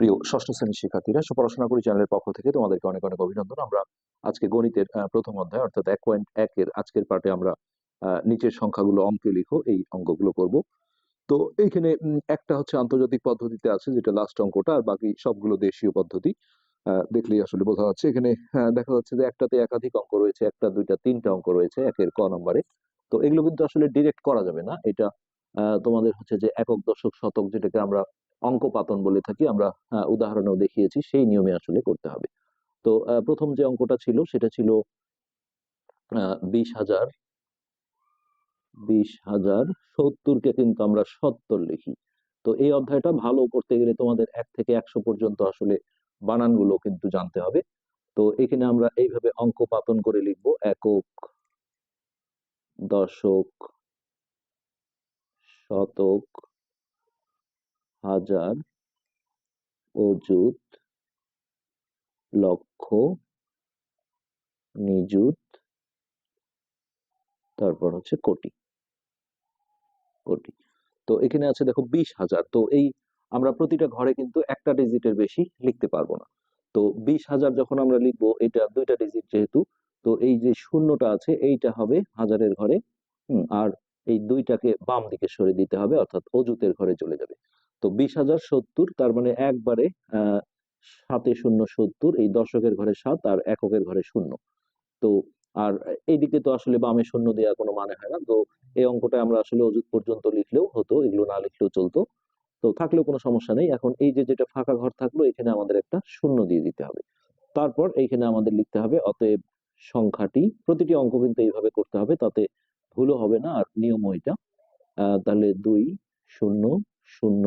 প্রিয় ষষ্ঠ শ্রেণির শিক্ষার্থীরা সুপড়াশোনা করি চ্যানেলের পক্ষ থেকে তোমাদেরকে অনেক অনেক অভিনন্দন। আমরা আজকে গণিতের প্রথম অধ্যায় অর্থাৎ এক পয়েন্ট একের আজকের পার্টে আমরা নিচের সংখ্যাগুলো অঙ্কে লিখো এই অঙ্কগুলো করব। তো এইখানে একটা হচ্ছে আন্তর্জাতিক পদ্ধতিতে আছে যেটা লাস্ট অঙ্কটা আর বাকি সবগুলো দেশীয় পদ্ধতি। দেখলেই আসলে বোঝা যাচ্ছে। এখানে আহ, দেখা যাচ্ছে যে একটাতে একাধিক অঙ্ক রয়েছে একটা দুইটা তিনটা অঙ্ক রয়েছে একের ক নম্বরে। তো এগুলো কিন্তু আসলে ডিরেক্ট করা যাবে না। এটা তোমাদের হচ্ছে যে একক দশক শতক যেটাকে আমরা অঙ্ক পাতন বলে থাকি আমরা আহ, উদাহরণেও দেখিয়েছি সেই নিয়মে আসলে করতে হবে। তো প্রথম যে অঙ্কটা ছিল সেটা ছিল বিশ হাজার বিশ হাজার সত্তরকে কিন্তু আমরা সত্তর লিখি। তো এই অধ্যায়টা ভালো করতে গেলে তোমাদের এক থেকে একশো পর্যন্ত আসলে বানানগুলো কিন্তু জানতে হবে। তো এখানে আমরা এইভাবে অঙ্ক পাতন করে লিখব একক দশক শতক হাজার অযুত লক্ষ নিযুত, তারপর হচ্ছে কোটি। কোটি। তো এখানে আছে দেখো বিশ হাজার। তো এই আমরা প্রতিটা ঘরে কিন্তু একটা ডিজিটের বেশি লিখতে পারব না। তো বিশ হাজার যখন আমরা লিখব, এটা দুইটা ডিজিট যেহেতু, তো এই যে শূন্যটা আছে, এইটা হবে হাজারের ঘরে আর এই দুইটাকে বাম দিকে সরে দিতে হবে, অর্থাৎ অজুতের ঘরে চলে যাবে। তো বিশ হাজার সত্তর, তার মানে একবারে সাতে শূন্য সত্তর, এই দশকের ঘরে সাত আর এককের ঘরে শূন্য। তো আর এইদিকে তো আসলে বামে শূন্য দেওয়ার কোনো মানে হয় না। তো এই অঙ্কটা আমরা আসলে অযুত পর্যন্ত লিখলেও হতো, এগুলো না লিখলেও চলতো। তো থাকলেও কোনো সমস্যা নেই। এখন এই যে, যেটা ফাঁকা ঘর থাকল, এখানে আমাদের একটা শূন্য দিয়ে দিতে হবে। তারপর এইখানে আমাদের লিখতে হবে, অতএব সংখ্যাটি, প্রতিটি অঙ্ক কিন্তু এইভাবে করতে হবে, তাতে ভুলও হবে না, আর নিয়ম ওইটা তাহলে দুই, শূন্য শূন্য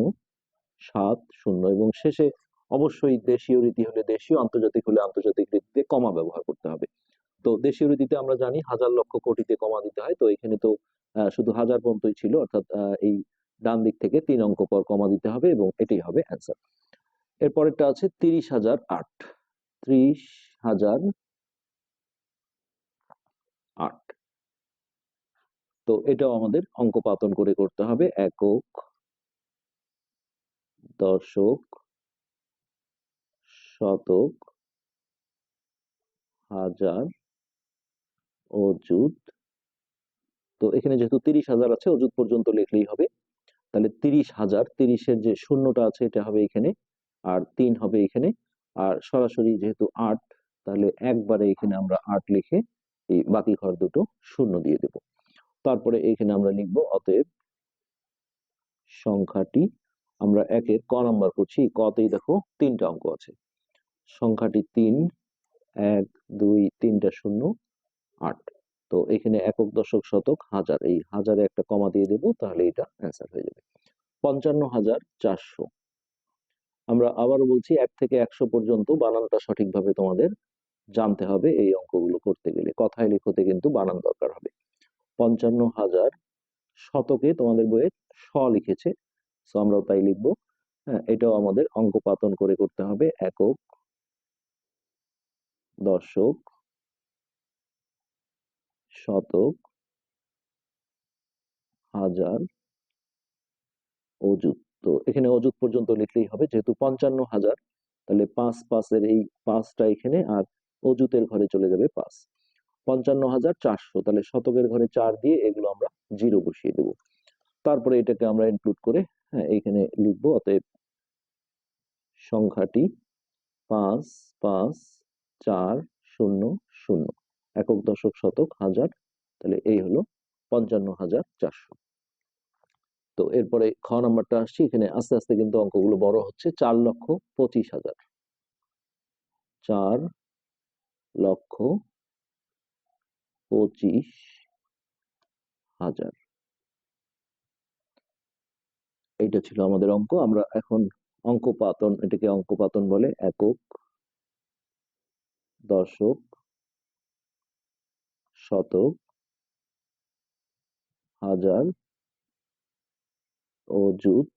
সাত, শূন্য এবং শেষে অবশ্যই দেশীয় রীতি হলে দেশীয়, আন্তর্জাতিক হলে আন্তর্জাতিক রীতিতে কমা ব্যবহার করতে হবে। তো দেশীয় রীতিতে আমরা জানি হাজার লক্ষ কোটিতে কমা দিতে হয়। তো এখানে তো শুধু হাজার পর্যন্তই ছিল, অর্থাৎ এই ডান দিক থেকে তিন অঙ্ক পর কমা দিতে হবে এবং এটাই হবে অ্যান্সার এরপরেরটা আছে তিরিশ হাজার আট। ত্রিশ হাজার আট। তো এটাও আমাদের অঙ্ক পাতন করে করতে হবে। একক দশক, শতক, হাজার, অযুত। তো এখানে যেহেতু তিরিশ হাজার আছে, অযুত পর্যন্ত লিখলেই হবে। তাহলে তিরিশ হাজার, তিরিশের যে শূন্যটা আছে, এটা হবে এখানে, আর তিন হবে এখানে। আর সরাসরি যেহেতু আট, তাহলে একবারে এখানে আমরা আট লিখে এই বাকি ঘর দুটো শূন্য দিয়ে দেব। তারপরে এখানে আমরা লিখব, অতএব সংখ্যাটি আমরা একের ক নাম্বার করছি। কতেই দেখো তিনটা অঙ্ক আছে। সংখ্যাটি তিন, এক, দুই, তিনটা শূন্য, আট। তো এখানে একক, দশক, শতক, হাজার। এই হাজারে একটা কমা দিয়ে দেব, তাহলে এটা অ্যান্সার হয়ে যাবে। পঞ্চান্ন হাজার চারশো। আমরা আবারও বলছি, এক থেকে একশো পর্যন্ত বানানটা সঠিকভাবে তোমাদের জানতে হবে এই অঙ্কগুলো করতে গেলে। কথায় লিখতে কিন্তু বানান দরকার হবে। পঞ্চান্ন হাজার শতকে তোমাদের বইয়ে স লিখেছে। সো আমরাও তাই লিখব। হ্যাঁ এটাও আমাদের অঙ্ক পাতন করে করতে হবে। একক দশক শতক হাজার অযুত। তো, এখানে অযুত পর্যন্ত লিখলেই হবে। যেহেতু পঞ্চান্ন হাজার, তাহলে পাঁচ পাঁচের এই পাঁচটা এখানে আর অযুতের ঘরে চলে যাবে পাঁচ। পঞ্চান্ন হাজার চারশো, তাহলে শতকের ঘরে চার দিয়ে এগুলো আমরা জিরো বসিয়ে দেব। তারপরে এটাকে আমরা ইনক্লুড করে হ্যাঁ এইখানে লিখব। অতএব সংখ্যাটি পাঁচ পাঁচ, চার, শূন্য শূন্য। একক দশক শতক হাজার, তাহলে এই হলো পঞ্চান্ন হাজার চারশো। তো এরপরে খ নাম্বারটা আসছি। এখানে আস্তে আস্তে কিন্তু অঙ্কগুলো বড় হচ্ছে। চার লক্ষ পঁচিশ হাজার। চার লক্ষ পঁচিশ হাজার। এইটা ছিল আমাদের অঙ্ক। আমরা এখন অঙ্ক পাতন এটাকে অঙ্ক পাতন বলে একক দশক শতক হাজার ও অযুত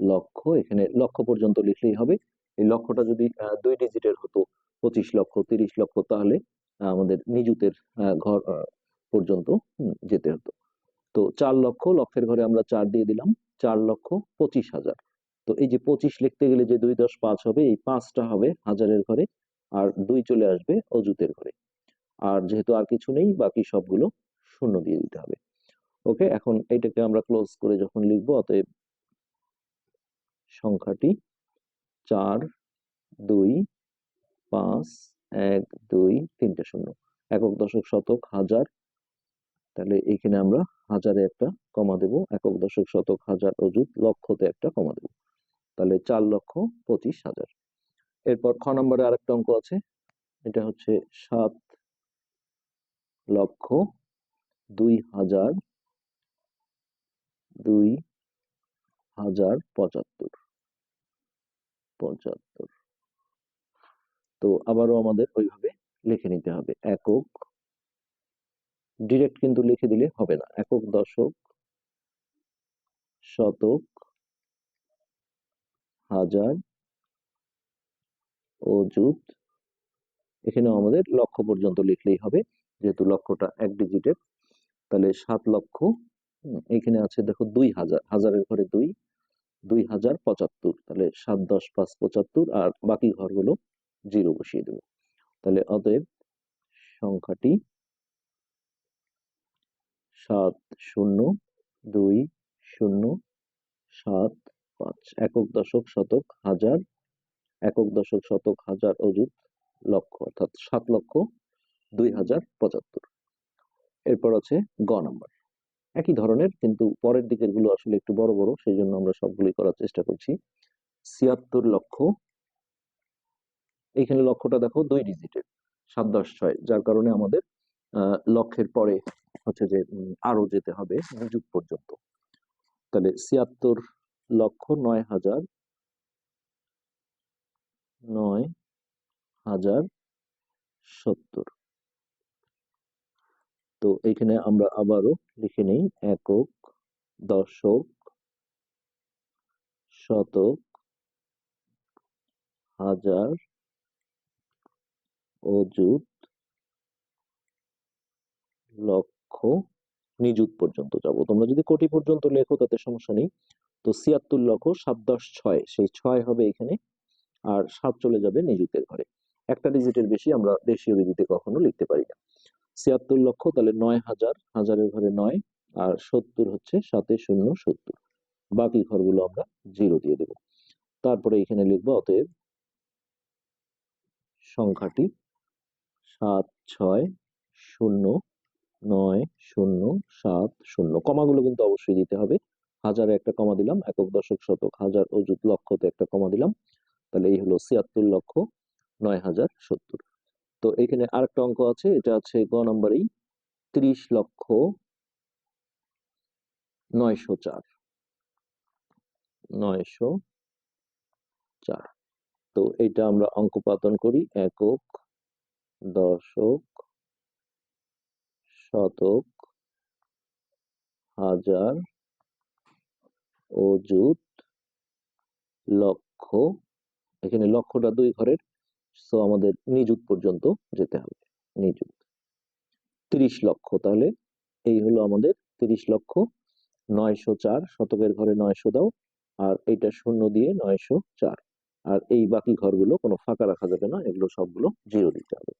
লক্ষ। এখানে লক্ষ পর্যন্ত লিখলেই হবে। এই লক্ষটা যদি দুই ডিজিটের হতো, পঁচিশ লক্ষ, তিরিশ লক্ষ, তাহলে আমাদের নিযুতের ঘর পর্যন্ত যেতে হতো। তো চার লক্ষ লক্ষের ঘরে আমরা চার দিয়ে দিলাম, চার লক্ষ পঁচিশ হাজার। তো এই যে পঁচিশ লিখতে গেলে যে দুই দশ পাঁচ হবে, এই পাঁচটা হবে হাজারের ঘরে আর দুই চলে আসবে অজুতের ঘরে। আর যেহেতু আর কিছু নেই, বাকি সবগুলো শূন্য দিয়ে দিতে হবে। ওকে, এখন এটাকে আমরা ক্লোজ করে যখন লিখব, অতএব সংখ্যাটি চার, দুই, পাঁচ, এক, দুই, তিনটে শূন্য। একক দশক শতক হাজার। তাহলে এখানে আমরা হাজারে একটা কমা দেব, একক দশক শতক হাজার অযুত লক্ষতে একটা কমা দেব। তাহলে চার লক্ষ পঁচিশ হাজার। এরপর খ নম্বরে আরেকটা অঙ্ক আছে, এটা হচ্ছে সাত লক্ষ দুই হাজার দুই হাজার পঁচাত্তর। পঁচাত্তর। তো আবারও আমাদের ওইভাবে লিখে নিতে হবে, একক ডিরেক্ট কিন্তু লিখে দিলে হবে না। একক দশক, শতক, হাজার, অযুত, এখানেও আমাদের লক্ষ পর্যন্ত লিখলেই হবে। যেহেতু লক্ষটা এক ডিজিটের তাহলে সাত লক্ষ এখানে আছে দেখো দুই হাজার, হাজারের ঘরে দুই দুই হাজার পঁচাত্তর। তাহলে সাত, দশ, পাঁচ, পঁচাত্তর, আর বাকি ঘরগুলো জিরো বসিয়ে দেবো। তাহলে অতএব সংখ্যাটি সাত শূন্য, দুই শূন্য, সাত পাঁচ। একক দশক শতক হাজার, একক দশক শতক হাজার অযুত লক্ষ, অর্থাৎ সাত লক্ষ দুই হাজার পঁচাত্তর। এরপর আছে গ নাম্বার। একই ধরনের, কিন্তু পরের দিকেরগুলো আসলে একটু বড় বড় সেই জন্য আমরা সবগুলি করার চেষ্টা করছি। ছিয়াত্তর লক্ষ। এইখানে লক্ষটা দেখো, দুই ডিজিটের সাত দশ ছয়, যার কারণে আমাদের লক্ষের পরে হচ্ছে যে আরও যেতে হবে যুগ পর্যন্ত। তাহলে ছিয়াত্তর লক্ষ নয় হাজার নয় হাজার সত্তর। তো এখানে আমরা আবারও লিখে নেই, একক, দশক, শতক, হাজার, অযুত, লক্ষ নিযুত পর্যন্ত যাব। তোমরা যদি কোটি পর্যন্ত লেখো, তাতে সমস্যা নেই। তো ছিয়াত্তর লক্ষ সাত দশ ছয়, সেই ছয় হবে এখানে। আর সাত চলে যাবে নিযুতের ঘরে। একটা ডিজিটের বেশি আমরা দেশীয় বিধিতে কখনো লিখতে পারি না। ছিয়াত্তর লক্ষ, তাহলে নয় হাজার। হাজারের ঘরে নয়, আর সত্তর হচ্ছে সাতে শূন্য সত্তর। বাকি ঘরগুলো আমরা জিরো দিয়ে দেব। তারপরে এখানে লিখব, অতএব সংখ্যাটি সাত, ছয়, শূন্য নয়, শূন্য, সাত, শূন্য। কমাগুলো কিন্তু অবশ্যই দিতে হবে। হাজারে একটা কমা দিলাম, একক দশক শতক। হাজার অযুত লক্ষতে একটা কমা দিলাম। তাহলে এই হলো ছিয়াত্তর লক্ষ নয় হাজার সত্তর। তো এখানে আরেকটা অঙ্ক আছে, এটা আছে গ নম্বরেই ত্রিশ লক্ষ নয়শো চার। নয়শো চার। তো এটা আমরা অঙ্কপাতন করি, একক দশক শতক, হাজার, অযুত, লক্ষ। এখানে লক্ষটা দুই ঘরের সো আমাদের নিযুত পর্যন্ত যেতে হবে, নিযুত। তিরিশ লক্ষ, তাহলে এই হলো আমাদের তিরিশ লক্ষ, নয়শো চার, শতকের ঘরে নয়শো দাও, আর এটা শূন্য দিয়ে নয়শো চার। আর এই বাকি ঘরগুলো কোনো ফাঁকা রাখা যাবে না, এগুলো সবগুলো জিরো দিতে হবে।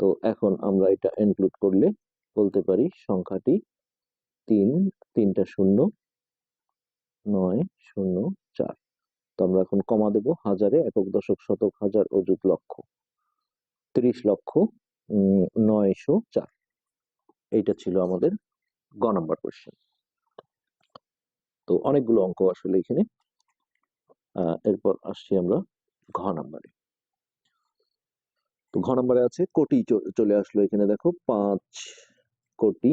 তো এখন আমরা এটা ইনক্লুড করলে বলতে পারি সংখ্যাটি তিন, তিনটা শূন্য, নয়, শূন্য, চার। তো আমরা এখন কমা দেব হাজারে, একক দশক শতক হাজার অযুত লক্ষ। তিরিশ লক্ষ নয়শো চার। এইটা ছিল আমাদের গ নাম্বার কোয়েশ্চেন তো অনেকগুলো অঙ্ক আসলে এখানে। এরপর আসছি আমরা ঘ নাম্বারে। তো ঘ নাম্বারে আছে, কোটি চলে আসলো এখানে দেখো, পাঁচ কোটি,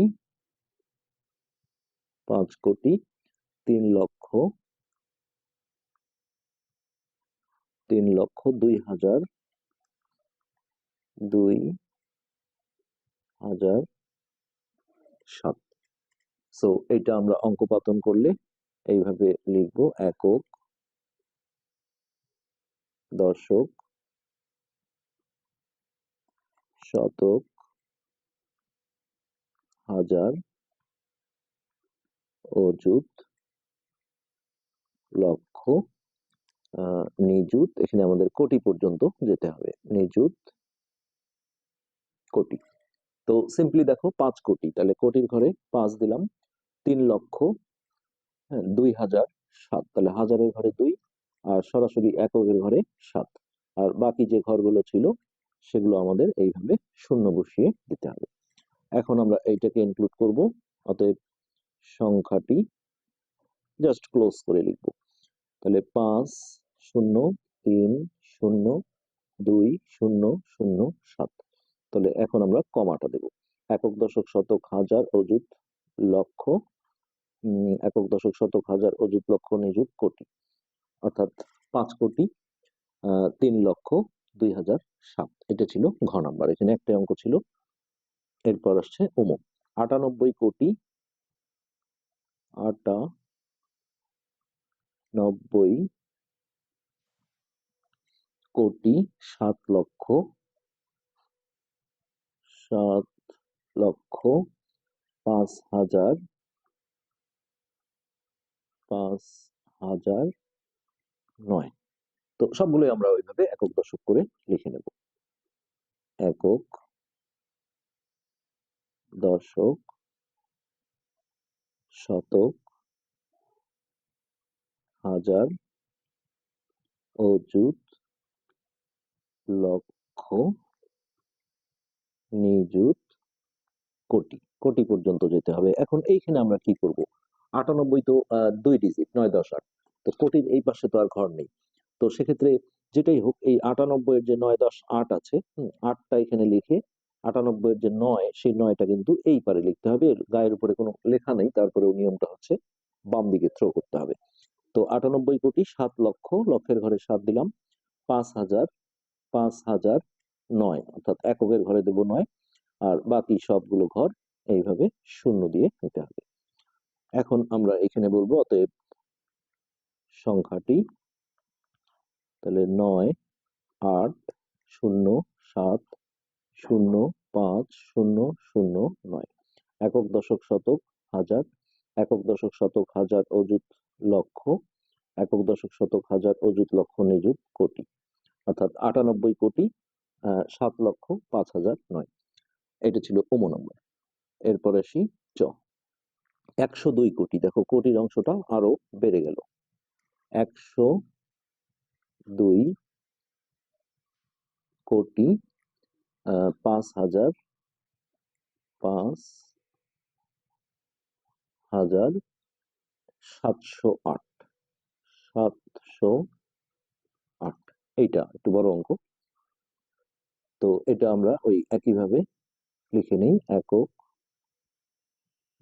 পাঁচ কোটি, তিন লক্ষ তিন লক্ষ দুই হাজার দুই হাজার সাত। সো এটা আমরা অঙ্কপাতন করলে এইভাবে লিখব একক দশক, শতক হাজার অযুত লক্ষ নিযুত, এখানে আমাদের কোটি পর্যন্ত যেতে হবে। নিযুত কোটি। তো সিম্পলি দেখো পাঁচ কোটি, তাহলে কোটির ঘরে পাঁচ দিলাম, তিন লক্ষ হ্যাঁ দুই হাজার সাত, তাহলে হাজারের ঘরে দুই আর সরাসরি এককের ঘরে সাত। আর বাকি যে ঘরগুলো ছিল, সেগুলো আমাদের এইভাবে শূন্য বসিয়ে দিতে হবে। এখন আমরা এইটাকে ইনক্লুড করব, অতএব সংখ্যাটি জাস্ট ক্লোজ করে লিখব। তাহলে পাঁচ, শূন্য, তিন, শূন্য, দুই, শূন্য শূন্য, সাত। তাহলে এখন আমরা কমাটা দেব। একক দশক শতক হাজার অযুত লক্ষ একক দশক শতক হাজার অযুত লক্ষ নিযুত কোটি। অর্থাৎ পাঁচ কোটি তিন লক্ষ দুই হাজার সাত। এটা ছিল ঘ নাম্বার। এখানে একটা অঙ্ক ছিল এরপর আসছে অমুক আটানব্বই কোটি আটা নব্বই কোটি সাত লক্ষ সাত লক্ষ পাঁচ হাজার পাঁচ হাজার নয়। তো সবগুলোই আমরা ওইভাবে একক দশক করে লিখে নেব। একক দশক, শতক, হাজার অযুত লক্ষ, নিযুত, কোটি কোটি পর্যন্ত যেতে হবে। এখন এইখানে আমরা কি করব? আটানব্বই তো দুই ডিজিট নয় দশ আট তো কোটির এই পাশে তো আর ঘর নেই। তো সেক্ষেত্রে যেটাই হোক, এই আটানব্বই এর যে নয় দশ আট আছে আটটা এখানে লিখে আটানব্বই এর যে নয়, সেই নয়টা কিন্তু এই পারে লিখতে হবে। গায়ের উপরে কোনো লেখা নেই, তারপরেও নিয়মটা হচ্ছে বাম দিকে থ্রো করতে হবে। তো আটানব্বই কোটি সাত লক্ষ, লক্ষের ঘরে সাত দিলাম, পাঁচ হাজার পাঁচ হাজার নয়, অর্থাৎ এককের ঘরে দেব নয়, আর বাকি সবগুলো ঘর এইভাবে শূন্য দিয়ে নিতে হবে। এখন আমরা এখানে বলব, অতএব সংখ্যাটি তাহলে নয়, আট, শূন্য, সাত শূন্য পাঁচ শূন্য শূন্য নয়। একক দশক শতক হাজার, একক দশক শতক হাজার অযুত লক্ষ, একক দশক শতক হাজার অযুত লক্ষ নিযুত কোটি। অর্থাৎ আটানব্বই কোটি সাত লক্ষ পাঁচ হাজার নয়। এটা ছিল ওমো নম্বর। এরপর আসি চ। একশো দুই কোটি। দেখো, কোটির অংশটা আরও বেড়ে গেল। একশো দুই কোটি পাঁচ হাজার পাঁচ হাজার সাতশো আট। সাতশো আট। এইটা একটু বড় অঙ্ক। তো এটা আমরা ওই একইভাবে লিখে নিই। একক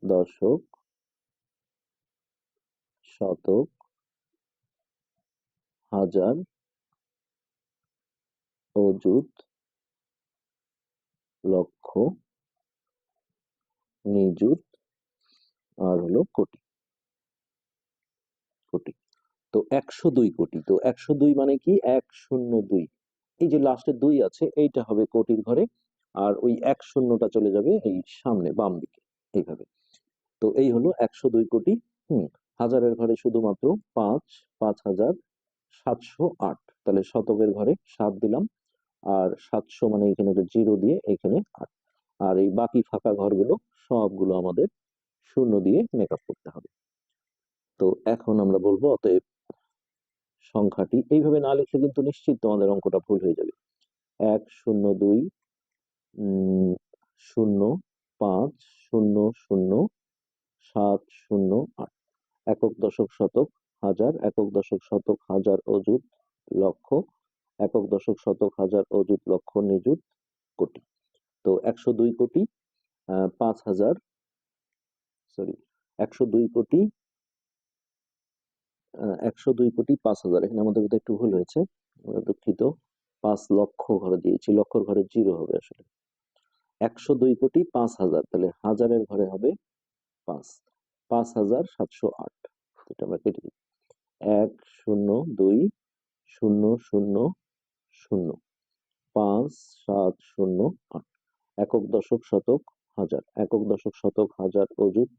দশক, শতক, হাজার, অযুত লক্ষ, নিযুত, আর হলো কোটি। কোটি। তো একশো দুই কোটি। তো একশো দুই মানে কি? এক শূন্য দুই। এই যে লাস্টে দুই আছে, এইটা হবে কোটির ঘরে, আর ওই এক শূন্যটা চলে যাবে এই সামনে, বাম দিকে, এইভাবে। তো এই হলো একশো দুই কোটি। হম, হাজারের ঘরে শুধুমাত্র পাঁচ পাঁচ হাজার সাতশো আট। তাহলে শতকের ঘরে সাত দিলাম আর সাতশো মানে এখানে একটা জিরো দিয়ে এখানে আট। আর এই বাকি ফাঁকা ঘরগুলো, সবগুলো আমাদের শূন্য দিয়ে মেকআপ করতে হবে। তো এখন আমরা বলব, অতএব সংখ্যাটি, এইভাবে না লিখলে কিন্তু নিশ্চিত তোমাদের অঙ্কটা ভুল হয়ে যাবে। এক, শূন্য, দুই শূন্য, পাঁচ, শূন্য শূন্য, সাত, শূন্য, আট। একক দশক শতক হাজার, একক দশক শতক হাজার অযুত লক্ষ একক দশক শতক হাজার অযুত লক্ষ নিযুত কোটি। তো একশো দুই কোটি পাঁচ হাজার সরি একশো দুই কোটি একশো দুই কোটি পাঁচ হাজার। এখানে আমাদের বোধহয় একটু ভুল হয়েছে। আমরা দুঃখিত। পাঁচ লক্ষ ঘরে দিয়েছি। লক্ষর ঘরে জিরো হবে আসলে। একশো দুই কোটি পাঁচ হাজার, তাহলে হাজারের ঘরে হবে পাঁচ। পাঁচ হাজার সাতশো আট। এটা আমরা কেটে দিই। এক, শূন্য, দুই, শূন্য শূন্য শূন্য। পাঁচ, সাত, শূন্য, আট। একক দশক শতক হাজার। একক দশক শতক হাজার অযুত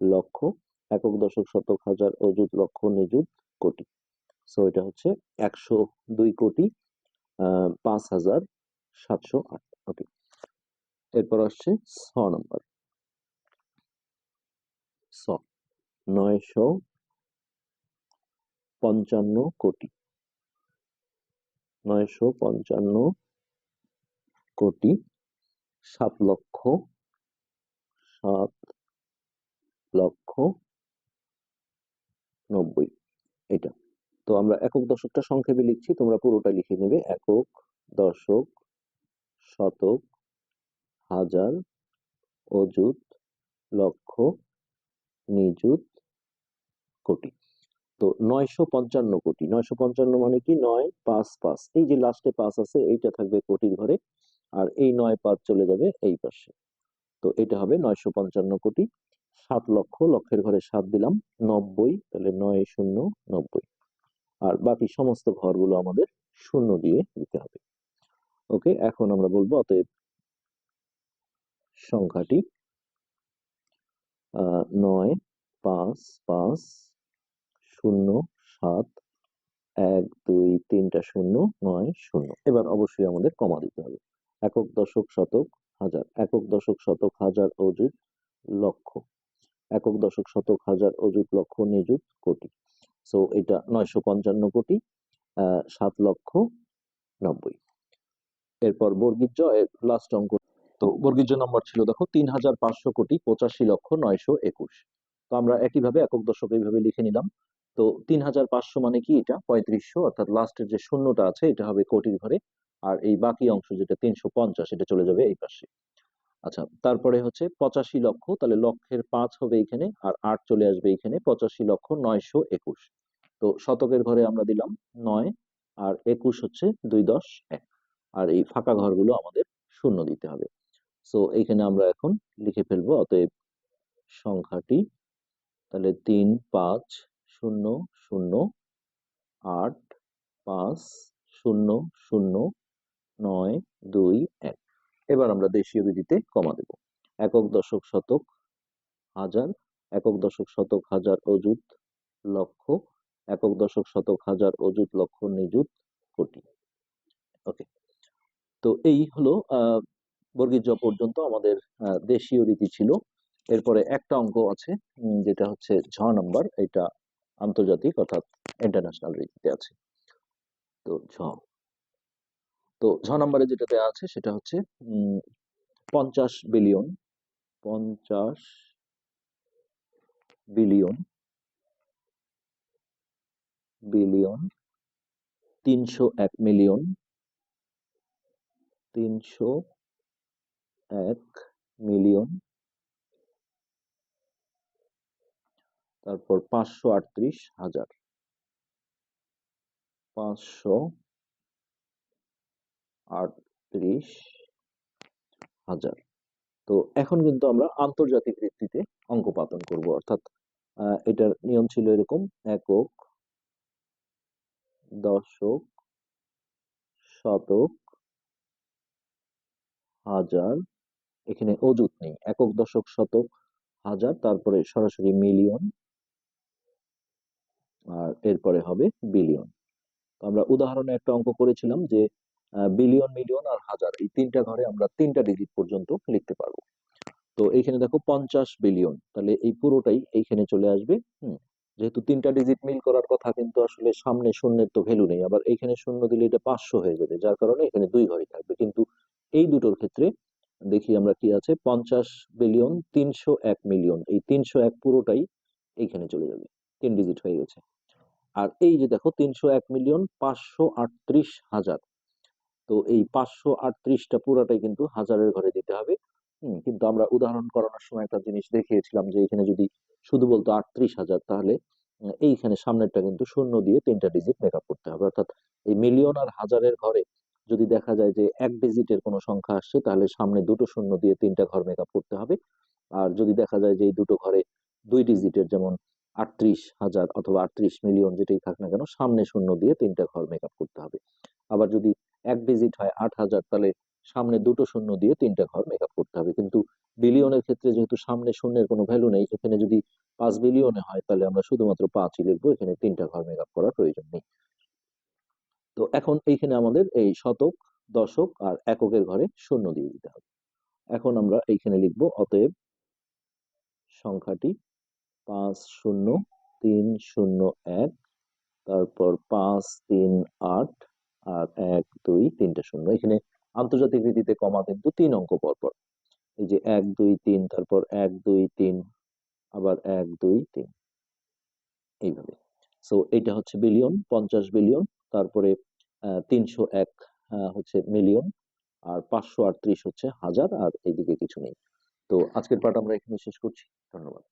লক্ষ। একক দশক শতক হাজার অযুত লক্ষ নিযুত কোটি। সো এটা হচ্ছে একশো দুই কোটি পাঁচ হাজার সাতশো আট। ওকে এরপর আসছে ছ নম্বর। ছ নয়শো পঞ্চান্ন কোটি। নয়শো পঞ্চান্ন কোটি সাত লক্ষ সাত লক্ষ নব্বই। এটা। তো আমরা একক দশকটা সংক্ষেপে লিখছি, তোমরা পুরোটা লিখে নেবে। একক দশক, শতক, হাজার, অযুত, লক্ষ, নিযুত, কোটি। তো নয়শো পঞ্চান্ন কোটি। নয়শো পঞ্চান্ন মানে কি? নয় পাঁচ পাঁচ। এই যে লাস্টে পাঁচ আছে, এইটা থাকবে কোটির ঘরে। আর এই নয় পাঁচ চলে যাবে এই পাশে। তো এটা হবে নয়শো পঞ্চান্ন কোটি। সাত লক্ষ, লক্ষের ঘরে সাত দিলাম, নব্বই, তাহলে নয় শূন্য নব্বই। আর বাকি সমস্ত ঘরগুলো আমাদের শূন্য দিয়ে দিতে হবে। ওকে, এখন আমরা বলব অতএব সংখ্যাটি নয় পাঁচ পাঁচ শূন্য, সাত, এক, দুই, তিনটা শূন্য, নয়, শূন্য। এবার অবশ্যই আমাদের কমা দিতে হবে। একক দশক শতক হাজার, একক দশক শতক হাজার অযুত লক্ষ। একক দশক শতক হাজার অযুত লক্ষ, নিযুত কোটি। সো এটা নয়শো পঞ্চান্ন কোটি সাত লক্ষ নব্বই। এরপর বর্গীর্য লাস্ট অঙ্ক। তো বর্গীর্য নম্বর ছিল দেখো, তিন হাজার পাঁচশো কোটি, পঁচাশি লক্ষ, নয়শো একুশ। তো আমরা একইভাবে একক দশক এইভাবে লিখে নিলাম। তো তিন হাজার পাঁচশো মানে কি এটা? পঁয়ত্রিশশো অর্থাৎ লাস্টের যে শূন্যটা আছে এটা হবে কোটির ঘরে। আর এই বাকি অংশ যেটা তিনশো পঞ্চাশ এটা চলে যাবে এই পাশে। আচ্ছা তারপরে হচ্ছে পঁচাশি লক্ষ তাহলে লক্ষের পাঁচ হবে এখানে আর আট চলে আসবে এখানে পঁচাশি লক্ষ নয়শো একুশ। তো শতকের ঘরে আমরা দিলাম নয় আর একুশ হচ্ছে দুই দশ এক। আর এই ফাঁকা ঘরগুলো আমাদের শূন্য দিতে হবে। সো এইখানে আমরা এখন লিখে ফেলব অতএব সংখ্যাটি তাহলে তিন পাঁচ শূন্য শূন্য, আট, পাঁচ, শূন্য শূন্য, নয়, দুই, এক। এবার আমরা দেশীয় বিধিতে কমা দেব। একক দশক শতক হাজার, একক দশক শতক হাজার অযুত লক্ষ, একক দশক শতক হাজার অযুত লক্ষ নিযুত কোটি। ওকে। তো এই হলো বর্গীর্য পর্যন্ত আমাদের দেশীয় রীতি ছিল। এরপরে একটা অঙ্ক আছে যেটা হচ্ছে ঝ নাম্বার। এটা আন্তর্জাতিক অর্থাৎ ইন্টারন্যাশনাল রীতিতে আছে। তো ঝ। তো ঝ নাম্বারে যেটা দেওয়া আছে সেটা হচ্ছে পঞ্চাশ বিলিয়ন পঞ্চাশ বিলিয়ন বিলিয়ন তিনশো এক মিলিয়ন তিনশো এক মিলিয়ন তারপর পাঁচশো আটত্রিশ হাজার। পাঁচশো আটত্রিশ হাজার। তো এখন কিন্তু আমরা আন্তর্জাতিক ভিত্তিতে অঙ্ক পাতন করব, অর্থাৎ এটার নিয়ম ছিল এরকম, একক, দশক, শতক, হাজার, এখানে অযুত নেই, একক, দশক, শতক, হাজার, তারপরে সরাসরি মিলিয়ন আর এরপরে হবে বিলিয়ন তো আমরা উদাহরণে একটা অঙ্ক করেছিলাম যে বিলিয়ন মিলিয়ন আর হাজার, এই তিনটা ঘরে আমরা তিনটা ডিজিট পর্যন্ত লিখতে পারব। তো এইখানে দেখো পঞ্চাশ বিলিয়ন তাহলে এই পুরোটাই এইখানে চলে আসবে যেহেতু তিনটা ডিজিট মিল করার কথা কিন্তু আসলে সামনে শূন্যের তো ভ্যালু নেই, আবার এইখানে শূন্য দিলে এটা পাঁচশো হয়ে যাবে, যার কারণে এখানে দুই ঘরই থাকবে। কিন্তু এই দুটোর ক্ষেত্রে দেখি আমরা কি আছে, পঞ্চাশ বিলিয়ন তিনশো এক মিলিয়ন এই তিনশো এক পুরোটাই এইখানে চলে যাবে। তিন ডিজিট হয়ে গেছে। আর এই যে দেখো, তিনশো এক মিলিয়ন পাঁচশো আটত্রিশ হাজার। তো এই পাঁচশো আটত্রিশটা পুরাটাই কিন্তু হাজারের ঘরে দিতে হবে। কিন্তু আমরা উদাহরণ করানোর সময় একটা জিনিস দেখিয়েছিলাম যে এখানে যদি শুধু বলতো আটত্রিশ হাজার, তাহলে এইখানে সামনেরটা কিন্তু শূন্য দিয়ে তিনটা ডিজিট মেক আপ করতে হবে। অর্থাৎ এই মিলিয়ন আর হাজারের ঘরে যদি দেখা যায় যে এক ডিজিটের কোনো সংখ্যা আসছে, তাহলে সামনে দুটো শূন্য দিয়ে তিনটা ঘর মেক আপ করতে হবে। আর যদি দেখা যায় যে এই দুটো ঘরে দুই ডিজিটের যেমন আটত্রিশ হাজার অথবা আটত্রিশ মিলিয়ন যেটাই থাক না কেন, সামনে শূন্য দিয়ে তিনটা ঘর মেক করতে হবে। আবার যদি এক ডিজিট হয় আট হাজার, তাহলে সামনে দুটো শূন্য দিয়ে তিনটা ঘর মেকআপ করতে হবে। কিন্তু বিলিয়নের ক্ষেত্রে যেহেতু সামনে শূন্যের কোনো ভ্যালু নেই, এখানে যদি পাঁচ বিলিয়নে হয়, তাহলে আমরা শুধুমাত্র পাঁচই লিখব, এখানে তিনটা ঘর মেকআপ করার প্রয়োজন নেই। তো এখন এইখানে আমাদের এই শতক, দশক আর এককের ঘরে শূন্য দিয়ে দিতে হবে। এখন আমরা এইখানে লিখব, অতএব সংখ্যাটি পাঁচ শূন্য, তিন শূন্য এক, তারপর পাঁচ তিন আট আর এক, দুই, তিনটা শূন্য। এখানে আন্তর্জাতিক রীতিতে কমা কিন্তু তিন অঙ্ক পর পর এই যে এক, দুই, তিন, তারপর এক, দুই, তিন, আবার এক, দুই, তিন। এইভাবে। সো এটা হচ্ছে বিলিয়ন পঞ্চাশ বিলিয়ন তারপরে তিনশো এক হচ্ছে মিলিয়ন আর পাঁচশো আটত্রিশ হচ্ছে হাজার, আর এইদিকে কিছু নেই। তো আজকের পাঠ আমরা এখানে শেষ করছি। ধন্যবাদ।